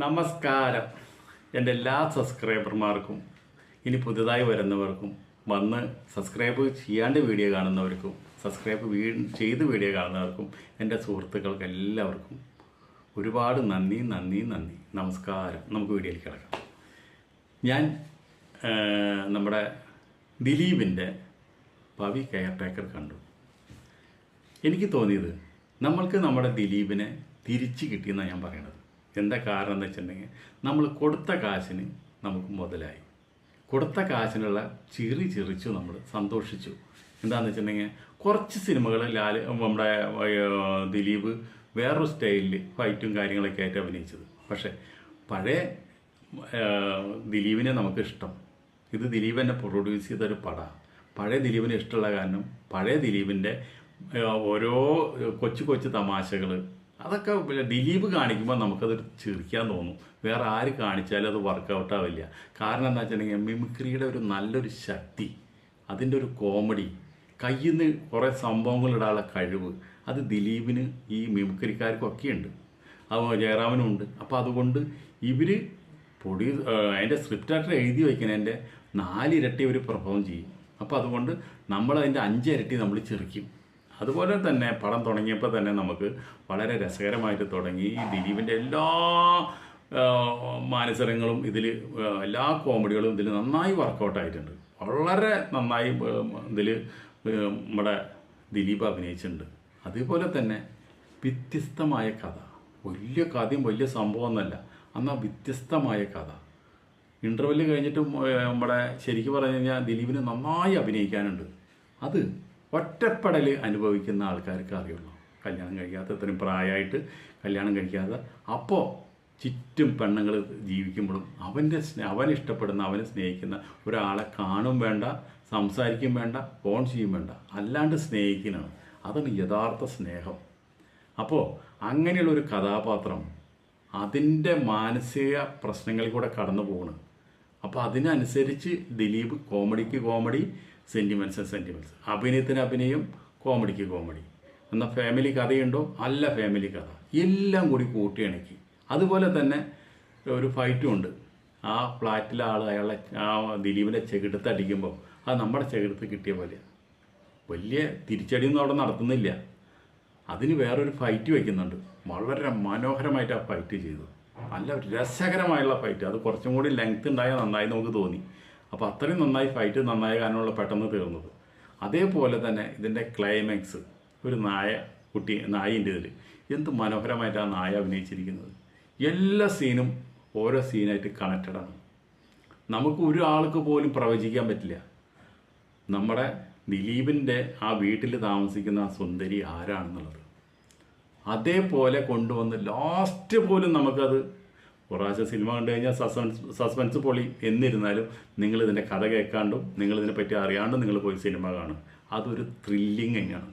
നമസ്കാരം. എന്റെ എല്ലാ സബ്സ്ക്രൈബർമാർക്കും ഇനി പുതുതായി വരുന്നവർക്കും വന്ന് സബ്സ്ക്രൈബ് ചെയ്യാണ്ട് വീഡിയോ കാണുന്നവർക്കും സബ്സ്ക്രൈബ് വീ ചെയ്ത് വീഡിയോ കാണുന്നവർക്കും എന്റെ സുഹൃത്തുക്കൾക്ക് എല്ലാവർക്കും ഒരുപാട് നന്ദി നന്ദി നന്ദി. നമസ്കാരം. നമുക്ക് വീഡിയോയിൽ കിടക്കാം. ഞാൻ നമ്മുടെ ദിലീപിന്റെ പവി കെയർ ടേക്കർ കണ്ടു. എനിക്ക് തോന്നിയത് നമ്മൾക്ക് നമ്മുടെ ദിലീപിനെ തിരിച്ചു കിട്ടിയെന്നാണ് ഞാൻ പറയണത് എന്താ കാരണം എന്ന് വെച്ചിട്ടുണ്ടെങ്കിൽ നമ്മൾ കൊടുത്ത കാശിന് നമുക്ക് മുതലായി. കൊടുത്ത കാശിനുള്ള ചിറി ചിറിച്ചു നമ്മൾ സന്തോഷിച്ചു. എന്താണെന്ന് വെച്ചിട്ടുണ്ടെങ്കിൽ കുറച്ച് സിനിമകൾ ലാൽ നമ്മുടെ ദിലീപ് വേറൊരു സ്റ്റൈലിൽ ഫൈറ്റും കാര്യങ്ങളൊക്കെ ആയിട്ട് അഭിനയിച്ചത്. പക്ഷേ പഴയ ദിലീപിനെ നമുക്ക് ഇഷ്ടം. ഇത് ദിലീപ് എന്നെ പ്രൊഡ്യൂസ് ചെയ്തൊരു പടമാണ് പഴയ ദിലീപിന് ഇഷ്ടമുള്ള കാരണം പഴയ ദിലീപിന്റെ ഓരോ കൊച്ചു കൊച്ചു തമാശകൾ അതൊക്കെ പിന്നെ ദിലീപ് കാണിക്കുമ്പോൾ നമുക്കത് ചിരിക്കാൻ തോന്നും. വേറെ ആര് കാണിച്ചാലും അത് വർക്കൗട്ട് ആവില്ല. കാരണം എന്താ വെച്ചിട്ടുണ്ടെങ്കിൽ മിമിക്രിയുടെ ഒരു നല്ലൊരു ശക്തി അതിന്റെ ഒരു കോമഡി കയ്യിൽ നിന്ന് കുറേ സംഭവങ്ങൾ ഇടാനുള്ള കഴിവ് അത് ദിലീപിന് ഈ മിമിക്രിക്കാർക്കൊക്കെ ഉണ്ട്. അത് ജയറാമനും ഉണ്ട്. അപ്പോൾ അതുകൊണ്ട് ഇവർ പൊടി അതിന്റെ സ്ക്രിപ്റ്റായിട്ട് എഴുതി വയ്ക്കുന്നതിന്റെ നാലിരട്ടി ഒരു പെർഫോം ചെയ്യും. അപ്പോൾ അതുകൊണ്ട് നമ്മൾ അതിന്റെ അഞ്ചിരട്ടി നമ്മൾ ചെറുക്കും അതുപോലെ തന്നെ പടം തുടങ്ങിയപ്പോൾ തന്നെ നമുക്ക് വളരെ രസകരമായിട്ട് തുടങ്ങി. ഈ ദിലീപിന്റെ എല്ലാ മാനസരങ്ങളും ഇതിൽ എല്ലാ കോമഡികളും ഇതിൽ നന്നായി വർക്കൗട്ടായിട്ടുണ്ട് വളരെ നന്നായി ഇതിൽ നമ്മുടെ ദിലീപ് അഭിനയിച്ചിട്ടുണ്ട്. അതുപോലെ തന്നെ വ്യത്യസ്തമായ കഥ. വലിയ കഥയും വലിയ സംഭവമൊന്നുമല്ല എന്നാൽ വ്യത്യസ്തമായ കഥ. ഇന്റർവെൽ കഴിഞ്ഞിട്ട് നമ്മുടെ ശരിക്കും പറഞ്ഞു കഴിഞ്ഞാൽ ദിലീപിന് നന്നായി അഭിനയിക്കാനുണ്ട്. അത് ഒറ്റപ്പെടൽ അനുഭവിക്കുന്ന ആൾക്കാർക്ക് അറിയുള്ളൂ. കല്യാണം കഴിക്കാത്ത ഇത്രയും പ്രായമായിട്ട് കല്യാണം കഴിക്കാതെ അപ്പോൾ ചുറ്റും പെണ്ണുങ്ങൾ ജീവിക്കുമ്പോഴും അവന്റെ സ്നേ അവൻ ഇഷ്ടപ്പെടുന്ന അവനെ സ്നേഹിക്കുന്ന ഒരാളെ കാണും വേണ്ട സംസാരിക്കും വേണ്ട ഫോൺ ചെയ്യും വേണ്ട. അല്ലാണ്ട് സ്നേഹിക്കുന്നതാണ് അതാണ് യഥാർത്ഥ സ്നേഹം. അപ്പോൾ അങ്ങനെയുള്ള ഒരു കഥാപാത്രം അതിന്റെ മാനസിക പ്രശ്നങ്ങളിൽ കൂടെ കടന്നു പോകണം അപ്പോൾ അതിനനുസരിച്ച് ദിലീപ് കോമഡിക്ക് കോമഡി സെന്റിമെന്റ്സ് സെന്റിമെന്റ്സ് അഭിനയത്തിന് അഭിനയം കോമഡിക്ക് കോമഡി എന്നാൽ ഫാമിലി കഥയുണ്ടോ? അല്ല ഫാമിലി കഥ. എല്ലാം കൂടി കൂട്ടിയിണക്കി അതുപോലെ തന്നെ ഒരു ഫൈറ്റും ഉണ്ട്. ആ ഫ്ലാറ്റിലെ ആൾ അയാളെ ആ ദിലീപിന്റെ ചെകിടുത്ത് അടിക്കുമ്പോൾ അത് നമ്മുടെ ചെകിടുത്ത് കിട്ടിയ പോലെ വലിയ തിരിച്ചടിയൊന്നും അവിടെ നടത്തുന്നില്ല. അതിന് വേറൊരു ഫൈറ്റ് വയ്ക്കുന്നുണ്ട് വളരെ മനോഹരമായിട്ട് ആ ഫൈറ്റ് ചെയ്തു. നല്ല രസകരമായുള്ള ഫൈറ്റ് അത് കുറച്ചും കൂടി ലെങ്ത് ഉണ്ടായാൽ നന്നായി നമുക്ക് തോന്നി. അപ്പോൾ അത്രയും നന്നായി ഫൈറ്റ് നന്നായ കാരണമുള്ള പെട്ടെന്ന് തീർന്നത്. അതേപോലെ തന്നെ ഇതിന്റെ ക്ലൈമാക്സ് ഒരു നായ കുട്ടി നായിന്റെ ഇതിൽ എന്ത് മനോഹരമായിട്ടാണ് നായ അഭിനയിച്ചിരിക്കുന്നത്. എല്ലാ സീനും ഓരോ സീനായിട്ട് കണക്റ്റഡാണ് നമുക്ക് ഒരാൾക്ക് പോലും പ്രവചിക്കാൻ പറ്റില്ല. നമ്മുടെ ദിലീപിന്റെ ആ വീട്ടിൽ താമസിക്കുന്ന ആ സുന്ദരി ആരാണെന്നുള്ളത്. അതേപോലെ കൊണ്ടുവന്ന് ലാസ്റ്റ് പോലും നമുക്കത് പ്രാവശ്യം സിനിമ കണ്ടു കഴിഞ്ഞാൽ സസ്പെൻസ് സസ്പെൻസ് പൊളി. എന്നിരുന്നാലും നിങ്ങൾ ഇതിന്റെ കഥ കേൾക്കാണ്ടും നിങ്ങൾ ഇതിനെ പറ്റി അറിയാണ്ടും നിങ്ങൾ പോയി സിനിമ കാണും. അതൊരു ത്രില്ലിങ് തന്നെയാണ്.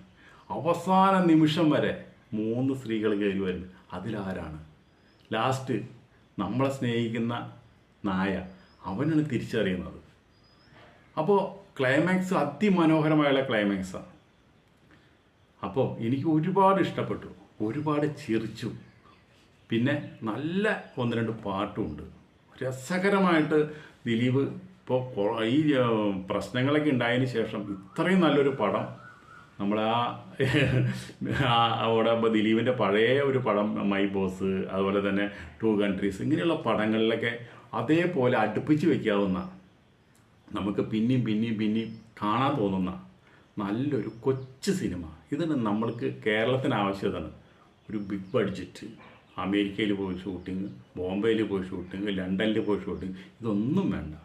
അവസാന നിമിഷം വരെ മൂന്ന് സ്ത്രീകൾ കയറി വരുന്നു. അതിലാരാണ്? ലാസ്റ്റ് നമ്മളെ സ്നേഹിക്കുന്ന നായ. അവനാണ് തിരിച്ചറിയുന്നത്. അപ്പോൾ ക്ലൈമാക്സ് അതിമനോഹരമായുള്ള ക്ലൈമാക്സാണ് അപ്പോൾ എനിക്ക് ഒരുപാട് ഇഷ്ടപ്പെട്ടു. ഒരുപാട് ചിരിച്ചു. പിന്നെ നല്ല ഒന്ന് രണ്ട് പാട്ടുമുണ്ട്. രസകരമായിട്ട് ദിലീപ് ഇപ്പോൾ ഈ പ്രശ്നങ്ങളൊക്കെ ഉണ്ടായതിന് ശേഷം ഇത്രയും നല്ലൊരു പടം നമ്മൾ ആ അവിടെ ദിലീപിന്റെ പഴയ ഒരു പടം മൈ ബോസ് അതുപോലെ തന്നെ ടു കൺട്രീസ് ഇങ്ങനെയുള്ള പടങ്ങളിലൊക്കെ അതേപോലെ അടുപ്പിച്ച് വയ്ക്കാവുന്ന നമുക്ക് പിന്നെയും പിന്നെയും പിന്നെയും കാണാൻ തോന്നുന്ന നല്ലൊരു കൊച്ചു സിനിമ. ഇതിന് നമ്മൾക്ക് കേരളത്തിന് ആവശ്യമാണ് ഒരു ബിഗ് ബഡ്ജറ്റ്. അമേരിക്കയിൽ പോയി ഷൂട്ടിങ് ബോംബെയിൽ പോയി ഷൂട്ടിങ് ലണ്ടനിൽ പോയി ഷൂട്ടിങ് ഇതൊന്നും വേണ്ട.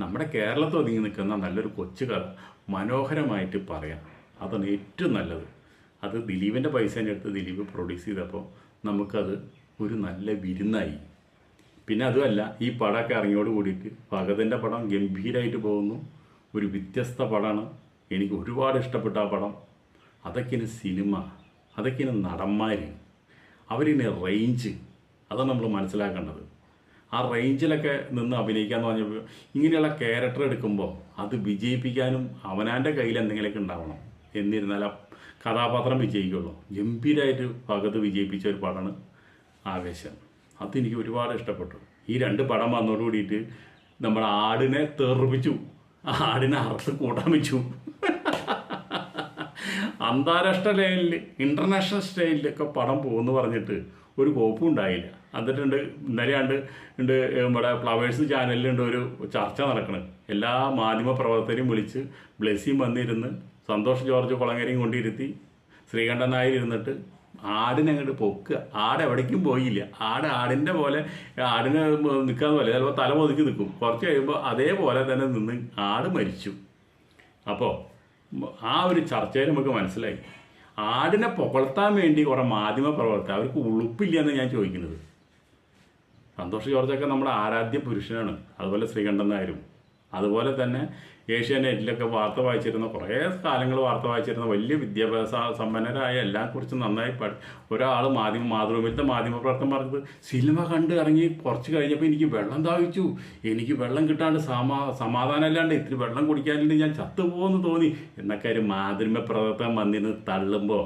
നമ്മുടെ കേരളത്തിൽ ഒതുങ്ങി നിൽക്കുന്ന നല്ലൊരു കൊച്ചു കഥ മനോഹരമായിട്ട് പറയാം. അതാണ് ഏറ്റവും നല്ലത്. അത് ദിലീപിന്റെ പൈസേന്റെ അടുത്ത് ദിലീപ് പ്രൊഡ്യൂസ് ചെയ്തപ്പോൾ നമുക്കത് ഒരു നല്ല വിരുന്നായി. പിന്നെ അതുമല്ല ഈ പടമൊക്കെ ഇറങ്ങിയോട് കൂടിയിട്ട് ഭഗതിന്റെ പടം ഗംഭീരമായിട്ട് പോകുന്നു. ഒരു വ്യത്യസ്ത പടമാണ്. എനിക്ക് ഒരുപാട് ഇഷ്ടപ്പെട്ട ആ പടം. അതൊക്കെയാണ് സിനിമ. അതൊക്കെയാണ് നടന്മാർ അവരിന് റേഞ്ച് അതാണ് നമ്മൾ മനസ്സിലാക്കേണ്ടത്. ആ റേഞ്ചിലൊക്കെ നിന്ന് അഭിനയിക്കുക എന്ന് പറഞ്ഞപ്പോൾ ഇങ്ങനെയുള്ള ക്യാരക്ടർ എടുക്കുമ്പോൾ അത് വിജയിപ്പിക്കാനും അവനാന്റെ കയ്യിൽ എന്തെങ്കിലുമൊക്കെ ഉണ്ടാവണം. എന്നിരുന്നാൽ കഥാപാത്രം വിജയിക്കുള്ളൂ. ഗംഭീരമായിട്ട് ഭഗത് വിജയിപ്പിച്ച ഒരു പടമാണ് ആവേശം. അതെനിക്ക് ഒരുപാട് ഇഷ്ടപ്പെട്ടു. ഈ രണ്ട് പടം വന്നോട് കൂടിയിട്ട് നമ്മുടെ ആടിനെ തെറിപ്പിച്ചു. ആടിനെ അറുത്ത് കൂട്ടാൻ വെച്ചു. അന്താരാഷ്ട്ര ലെവലിൽ ഇന്റർനാഷണൽ സ്റ്റൈലിലൊക്കെ പടം പോകുമെന്ന് പറഞ്ഞിട്ട് ഒരു കോപ്പും ഉണ്ടായില്ല. എന്നിട്ടുണ്ട് ഇന്നലെയാണ്ട് ഉണ്ട് നമ്മുടെ ഫ്ലവേഴ്സ് ചാനലിലുണ്ട് ഒരു ചർച്ച നടക്കുന്നത് എല്ലാ മാധ്യമ പ്രവർത്തകരെയും വിളിച്ച് ബ്ലെസ്സിയും വന്നിരുന്ന് സന്തോഷ് ജോർജ് കുളങ്ങരയും കൊണ്ടിരുത്തി ശ്രീകണ്ഠൻ നായർ ഇരുന്നിട്ട് ആടിനെ അങ്ങോട്ട് ആട് എവിടേക്കും പോയില്ല. ആട് ആടിന്റെ പോലെ ആടിനെ നിൽക്കാന്ന് പോലെ ചിലപ്പോൾ തല പൊതുക്കി നിൽക്കും. കുറച്ച് കഴിയുമ്പോൾ അതേപോലെ തന്നെ നിന്ന് ആട് മരിച്ചു. അപ്പോൾ ആ ഒരു ചർച്ചയിൽ നമുക്ക് മനസ്സിലായി. ആടിനെ പുകഴ്ത്താൻ വേണ്ടി കുറേ മാധ്യമ പ്രവർത്തകർ അവർക്ക് ഉളുപ്പില്ല എന്ന് ഞാൻ ചോദിക്കുന്നത്. സന്തോഷ് ജോർജൊക്കെ നമ്മുടെ ആരാധ്യ പുരുഷനാണ്. അതുപോലെ ശ്രീകണ്ഠൻ നായരും. അതുപോലെ തന്നെ ഏഷ്യാനെറ്റിലൊക്കെ വാർത്ത വായിച്ചിരുന്ന കുറേ കാലങ്ങൾ വാർത്ത വായിച്ചിരുന്ന വലിയ വിദ്യാഭ്യാസ സമ്പന്നരായ എല്ലാം കുറിച്ച് നന്നായി പഠി ഒരാൾ മാധ്യമ മാതൃഭൂമിയിലത്തെ മാധ്യമ പ്രവർത്തനം പറഞ്ഞത് സിനിമ കണ്ട് ഇറങ്ങി കുറച്ച് കഴിഞ്ഞപ്പോൾ എനിക്ക് വെള്ളം ദാഹിച്ചു. എനിക്ക് വെള്ളം കിട്ടാണ്ട് സമാ സമാധാനം അല്ലാണ്ട് ഇത്തിരി വെള്ളം കുടിക്കാനുണ്ട് ഞാൻ ചത്തുപോകുമെന്ന് തോന്നി. എന്നൊക്കെ ഒരു മാധ്യമ പ്രവർത്തനം വന്നിരുന്ന് തള്ളുമ്പോൾ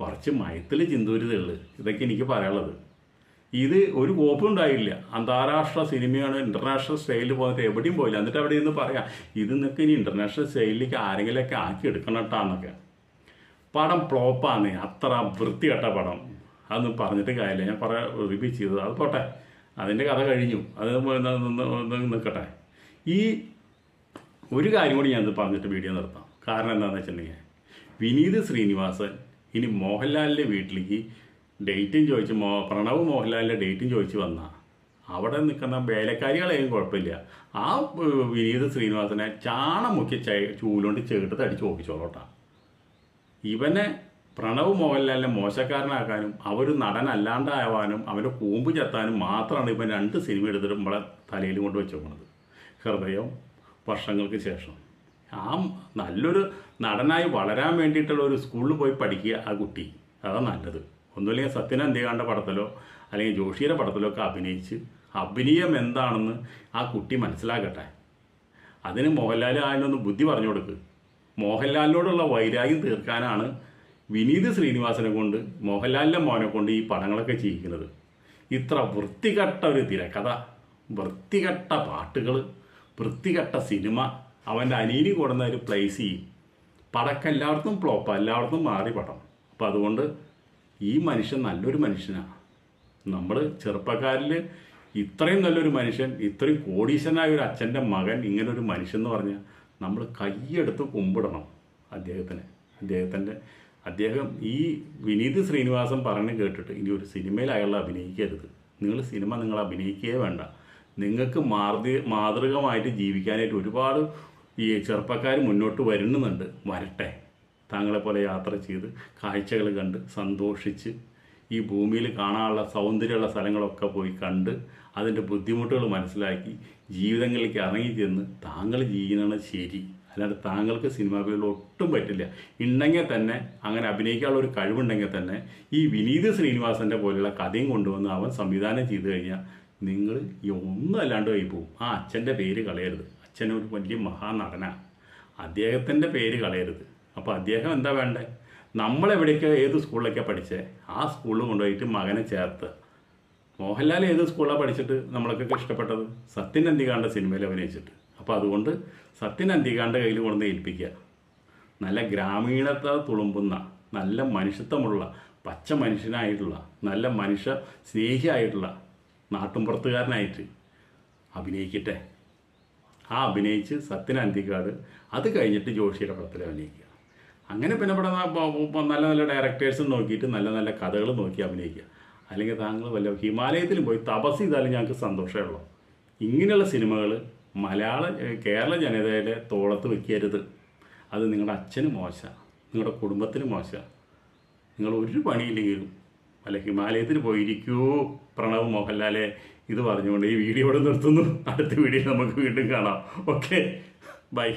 കുറച്ച് മയത്തിൽ ചിന്തൂരിതുള്ളു ഇതൊക്കെ എനിക്ക് പറയാനുള്ളത്. ഇത് ഒരു കോപ്പും ഉണ്ടായില്ല. അന്താരാഷ്ട്ര സിനിമയാണ് ഇന്റർനാഷണൽ സ്റ്റൈലിൽ പോയിട്ട് എവിടെയും പോയില്ല. എന്നിട്ട് അവിടെ നിന്ന് പറയാം ഇത് നിനക്ക് ഇനി ഇന്റർനാഷണൽ സ്റ്റൈലിലേക്ക് ആരെങ്കിലുമൊക്കെ ആക്കി എടുക്കണം കേട്ടാന്നൊക്കെ പടം ഫ്ലോപ്പാണ് അത്ര വൃത്തികെട്ട പടം. അതൊന്നും പറഞ്ഞിട്ട് കാര്യമില്ല. ഞാൻ കുറേ റിവ്യൂ ചെയ്തത് അത് പോട്ടെ. അതിന്റെ കഥ കഴിഞ്ഞു. അത് നിൽക്കട്ടെ ഈ ഒരു കാര്യം കൂടി ഞാനത് പറഞ്ഞിട്ട് വീഡിയോ നിർത്താം. കാരണം എന്താണെന്ന് വെച്ചിട്ടുണ്ടെങ്കിൽ വിനീത് ശ്രീനിവാസൻ ഇനി മോഹൻലാലിന്റെ വീട്ടിലേക്ക് ഡേറ്റും ചോദിച്ച്. മോ പ്രണവ് മോഹൻലാലിന്റെ ഡേറ്റും ചോദിച്ച് വന്ന. അവിടെ നിൽക്കുന്ന വേലക്കാരികളെയും കുഴപ്പമില്ല. ആ വിനീത ശ്രീനിവാസനെ ചാണം മുക്കി ചൂലുകൊണ്ട് ചേട്ടത്ത് അടിച്ച് ഓപ്പിച്ചോളോട്ടാ ഇവനെ പ്രണവ് മോഹൻലാലിനെ മോശക്കാരനാക്കാനും അവർ നടനല്ലാണ്ടാവാനും അവന്റെ കൂമ്പ് ചെത്താനും മാത്രമാണ് ഇവൻ രണ്ട് സിനിമ എടുത്തിട്ട് നമ്മളെ തലയിൽ കൊണ്ട് വെച്ചേക്കുന്നത് ഹൃദയം വർഷങ്ങൾക്ക് ശേഷം. ആ നല്ലൊരു നടനായി വളരാൻ വേണ്ടിയിട്ടുള്ള ഒരു സ്കൂളിൽ പോയി പഠിക്കുക ആ കുട്ടി. അതാ നല്ലത്. ഒന്നുമില്ലെങ്കിൽ സത്യൻ അന്ത്യകാണ്ട പടത്തിലോ അല്ലെങ്കിൽ ജോഷിയുടെ പടത്തിലോ ഒക്കെ അഭിനയിച്ച് അഭിനയം എന്താണെന്ന് ആ കുട്ടി മനസ്സിലാക്കട്ടെ. അതിന് മോഹൻലാൽ ആയതിനൊന്ന് ബുദ്ധി പറഞ്ഞു കൊടുക്ക്. മോഹൻലാലിനോടുള്ള വൈരാഗ്യം തീർക്കാനാണ് വിനീത് ശ്രീനിവാസനെ കൊണ്ട് മോഹൻലാലിന്റെ മോനെ കൊണ്ട് ഈ പടങ്ങളൊക്കെ ചെയ്യിക്കുന്നത്. ഇത്ര വൃത്തികെട്ട ഒരു തിരക്കഥ വൃത്തികെട്ട പാട്ടുകൾ വൃത്തികെട്ട സിനിമ അവന്റെ അനീനി കൊടുന്ന ഒരു പ്ലേസ് ചെയ്യും പടക്കം എല്ലായിടത്തും ഫ്ലോപ്പ് എല്ലായിടത്തും മാറി പടം അപ്പം അതുകൊണ്ട് ഈ മനുഷ്യൻ നല്ലൊരു മനുഷ്യനാണ് നമ്മൾ ചെറുപ്പക്കാരിൽ ഇത്രയും നല്ലൊരു മനുഷ്യൻ ഇത്രയും കോടീശനായ ഒരു അച്ഛന്റെ മകൻ ഇങ്ങനൊരു മനുഷ്യൻ എന്ന് പറഞ്ഞാൽ നമ്മൾ കൈയെടുത്ത് കുമ്പിടണം അദ്ദേഹത്തിന്. അദ്ദേഹത്തിന്റെ അദ്ദേഹം ഈ വിനീത് ശ്രീനിവാസൻ പറഞ്ഞു കേട്ടിട്ട് ഇനി ഒരു സിനിമയിൽ അയാൾ അഭിനയിക്കരുത്. നിങ്ങൾ സിനിമ നിങ്ങൾ അഭിനയിക്കുകയേ വേണ്ട. നിങ്ങൾക്ക് മാതൃ മാതൃകമായിട്ട് ജീവിക്കാനായിട്ട് ഒരുപാട് ഈ ചെറുപ്പക്കാർ മുന്നോട്ട് വരുന്നുണ്ട്. വരട്ടെ. താങ്കളെ പോലെ യാത്ര ചെയ്ത് കാഴ്ചകൾ കണ്ട് സന്തോഷിച്ച് ഈ ഭൂമിയിൽ കാണാനുള്ള സൗന്ദര്യമുള്ള സ്ഥലങ്ങളൊക്കെ പോയി കണ്ട് അതിന്റെ ബുദ്ധിമുട്ടുകൾ മനസ്സിലാക്കി ജീവിതങ്ങളിലേക്ക് ഇറങ്ങി ചെന്ന് താങ്കൾ ചെയ്യുന്നതാണ് ശരി. അല്ലാതെ താങ്കൾക്ക് സിനിമാ ഫീൽഡിൽ ഒട്ടും പറ്റില്ല. ഉണ്ടെങ്കിൽ തന്നെ അങ്ങനെ അഭിനയിക്കാനുള്ള ഒരു കഴിവുണ്ടെങ്കിൽ തന്നെ ഈ വിനീത് ശ്രീനിവാസന്റെ പോലെയുള്ള കഥയും കൊണ്ടുവന്ന് അവൻ സംവിധാനം ചെയ്തു കഴിഞ്ഞാൽ നിങ്ങൾ ഈ ഒന്നും അല്ലാണ്ട് പോയി പോകും ആ അച്ഛന്റെ പേര് കളയരുത്. അച്ഛൻ ഒരു വലിയ മഹാനടനാണ് അദ്ദേഹത്തിന്റെ പേര് കളയരുത്. അപ്പോൾ അദ്ദേഹം എന്താ വേണ്ടേ? നമ്മളെവിടേക്ക് ഏത് സ്കൂളിലൊക്കെയാണ് പഠിച്ചേ? ആ സ്കൂളിൽ കൊണ്ടുപോയിട്ട് മകനെ ചേർത്ത്. മോഹൻലാൽ ഏത് സ്കൂളിലാണ് പഠിച്ചിട്ട് നമ്മളൊക്കെ ഇഷ്ടപ്പെട്ടത്? സത്യൻ അന്തികാണ്ട സിനിമയിൽ അഭിനയിച്ചിട്ട്. അപ്പോൾ അതുകൊണ്ട് സത്യൻ അന്തികാണ്ട കയ്യിൽ കൊണ്ടുവന്ന് ഏൽപ്പിക്കുക. നല്ല ഗ്രാമീണത തുളുമ്പുന്ന നല്ല മനുഷ്യത്വമുള്ള പച്ച മനുഷ്യനായിട്ടുള്ള നല്ല മനുഷ്യ സ്നേഹിയായിട്ടുള്ള നാട്ടുംപുറത്തുകാരനായിട്ട് അഭിനയിക്കട്ടെ. ആ അഭിനയിച്ച് സത്യൻ അന്തിക്കാട് അത് കഴിഞ്ഞിട്ട് ജോഷിയുടെ പടത്തിൽ അഭിനയിക്കുക. അങ്ങനെ പിന്നെ ഇവിടെ നല്ല നല്ല ഡയറക്ടേഴ്സും നോക്കിയിട്ട് നല്ല നല്ല കഥകൾ നോക്കി അഭിനയിക്കുക. അല്ലെങ്കിൽ താങ്കൾ വല്ല ഹിമാലയത്തിൽ പോയി തപസ് ചെയ്താലും ഞങ്ങൾക്ക് സന്തോഷമേ ഉള്ളൂ. ഇങ്ങനെയുള്ള സിനിമകൾ മലയാള കേരള ജനതയുടെ തോളത്ത് വെക്കരുത്. അത് നിങ്ങളുടെ അച്ഛന് മോശ നിങ്ങളുടെ കുടുംബത്തിന് മോശ നിങ്ങൾ ഒരു പണിയില്ലെങ്കിലും അല്ല ഹിമാലയത്തിൽ പോയിരിക്കൂ പ്രണവ് മോഹൻലാലെ ഇത് പറഞ്ഞുകൊണ്ട് ഈ വീഡിയോ ഇവിടെ നിർത്തുന്നു. അടുത്ത വീഡിയോ നമുക്ക് വീണ്ടും കാണാം. Okay bye.